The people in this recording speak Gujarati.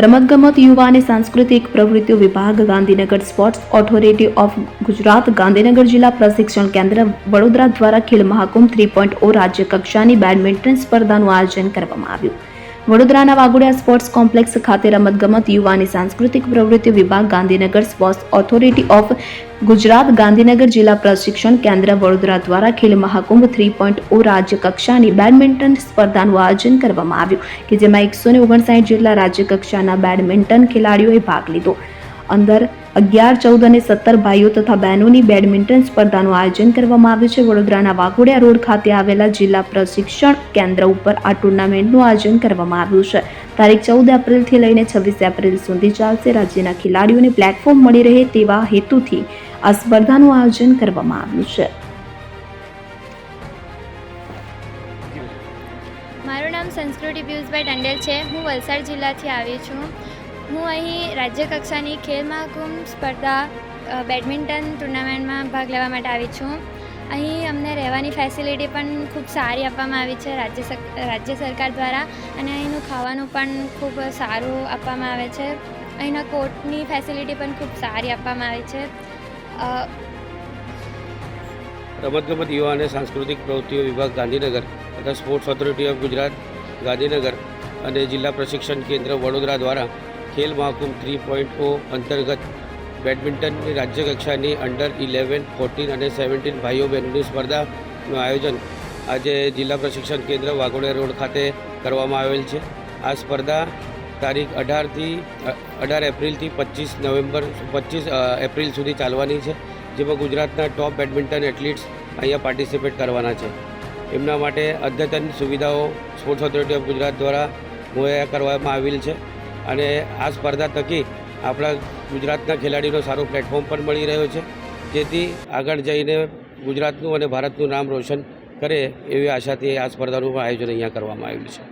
રમતગમત યુવા અને સાંસ્કૃતિક પ્રવૃત્તિઓ વિભાગ, Gandhinagar sports authority of Gujarat, Gandhinagar જિલ્લા પ્રશિક્ષણ કેન્દ્ર, વડોદરા દ્વારા ખેલ મહાકુંભ થ્રી પોઈન્ટ ઓ રાજ્ય કક્ષાની બેડમિન્ટન સ્પર્ધાનું આયોજન કરવામાં આવ્યું. વડોદરાના વાઘોડિયા સ્પોર્ટ્સ કોમ્પ્લેક્સ ખાતે રમતગમત યુવાની સાંસ્કૃતિક પ્રવૃત્તિઓ વિભાગ Gandhinagar sports authority of Gujarat Gandhinagar જિલ્લા પ્રશિક્ષણ કેન્દ્ર વડોદરા દ્વારા ખેલ મહાકુંભ થ્રી પોઈન્ટ ઓ રાજ્ય કક્ષાની બેડમિન્ટન સ્પર્ધાનું આયોજન કરવામાં આવ્યું, કે જેમાં એકસો ઓગણસાઠ જેટલા રાજ્ય કક્ષાના બેડમિન્ટન ખેલાડીઓએ ભાગ લીધો. અંદર અગિયાર, ચૌદ અને સત્તર ભાઈઓ તથા બહેનોની બેડમિન્ટન સ્પર્ધાનું આયોજન કરવામાં આવ્યું છે. વડોદરાના વાઘોડિયા રોડ ખાતે આવેલા જિલ્લા પ્રશિક્ષણ કેન્દ્ર ઉપર આ ટુર્નામેન્ટનું આયોજન કરવામાં આવ્યું છે. તારીખ ચૌદ એપ્રિલથી લઈને છવ્વીસ એપ્રિલ સુધી ચાલશે. રાજ્યના ખેલાડીઓને પ્લેટફોર્મ મળી રહે તેવા હેતુથી આ સ્પર્ધાનું આયોજન કરવામાં આવ્યું છે. મારું નામ સંસ્કૃતિ પિયુષભાઈ ટંડેલ છે. હું વલસાડ જિલ્લાથી આવી છું. હું અહીં રાજ્ય કક્ષાની ખેલ મહાકુંભ સ્પર્ધા બેડમિન્ટન ટુર્નામેન્ટમાં ભાગ લેવા માટે આવી છું. અહીં અમને રહેવાની ફેસિલિટી પણ ખૂબ સારી આપવામાં આવી છે રાજ્ય રાજ્ય સરકાર દ્વારા અને અહીંનું ખાવાનું પણ ખૂબ સારું આપવામાં આવે છે. અહીંના કોર્ટની ફેસિલિટી પણ ખૂબ સારી આપવામાં આવી છે. રમતગમત યુવા અને સાંસ્કૃતિક પ્રવૃત્તિઓ વિભાગ ગાંધીનગર તથા sports authority of Gujarat Gandhinagar અને જિલ્લા પ્રશિક્ષણ કેન્દ્ર વડોદરા દ્વારા ખેલ મહાકુંભ થ્રી પોઈન્ટ ઓ અંતર્ગત બેડમિન્ટનની રાજ્ય કક્ષાની અંડર ઇલેવન ફોર્ટીન અને સેવન્ટીન ભાઈઓ બહેનોની સ્પર્ધાનું આયોજન આજે જિલ્લા પ્રશિક્ષણ કેન્દ્ર વાઘોડિયા રોડ ખાતે કરવામાં આવેલ છે. આ સ્પર્ધા તારીખ અઢારથી અઢાર એપ્રિલથી પચીસ નવેમ્બર, પચીસ એપ્રિલ સુધી ચાલવાની છે, જેમાં ગુજરાતના ટોપ બેડમિન્ટન એથ્લીટ્સ અહીંયા પાર્ટિસિપેટ કરવાના છે. એમના માટે અદ્યતન સુવિધાઓ સ્પોર્ટ્સ ઓથોરિટી ઓફ ગુજરાત દ્વારા મુહૈયા કરવામાં આવેલ છે. અને આ સ્પર્ધા થકી આપણા ગુજરાતના ખેલાડીનો સારો પ્લેટફોર્મ પણ મળી રહ્યો છે. જેથી આગળ જઈને ગુજરાતનું અને ભારતનું નામ રોશન કરે એવી આશાથી આ સ્પર્ધાનું આયોજન અહીંયા કરવામાં આવ્યું છે.